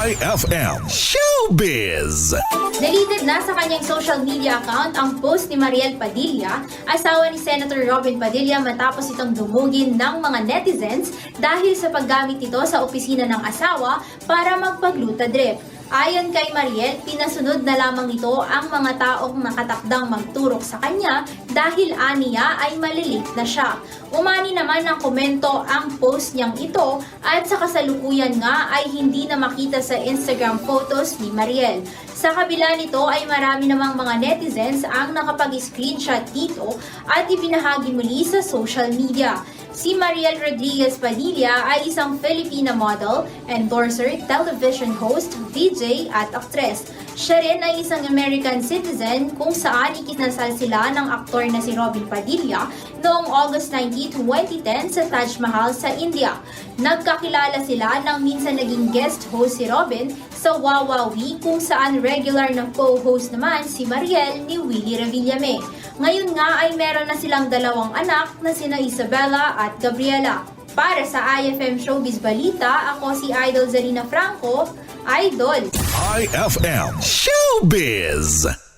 IFM Showbiz. Deleted na sa kanyang social media account ang post ni Mariel Padilla, asawa ni Senator Robin Padilla matapos itong dumugin ng mga netizens dahil sa paggamit nito sa opisina ng asawa para magpagluta drip. Ayon kay Mariel, pinasunod na lamang nito ang mga taong nakatakdang magturok sa kanya dahil aniya ay malilit na siya. Umani naman ng komento ang post niyang ito at sa kasalukuyan nga ay hindi na makita sa Instagram photos ni Mariel. Sa kabila nito ay marami namang mga netizens ang nakapag-screenshot dito at ibinahagi muli sa social media. Si Mariel Rodriguez Padilla ay isang Filipina model, endorser, television host, VJ at aktres. Siya rin ay isang American citizen kung saan ikinasal sila ng aktor na si Robin Padilla noong August 19, 2010 sa Taj Mahal sa India. Nagkakilala sila nang minsan naging guest host si Robin sa Wawawi kung saan regular na co-host naman si Mariel ni Willie Revillame. Ngayon nga ay meron na silang dalawang anak na sina Isabella at Gabriela. Para sa IFM Showbiz Balita, ako si Idol Zarina Franco, Idol! IFM Showbiz.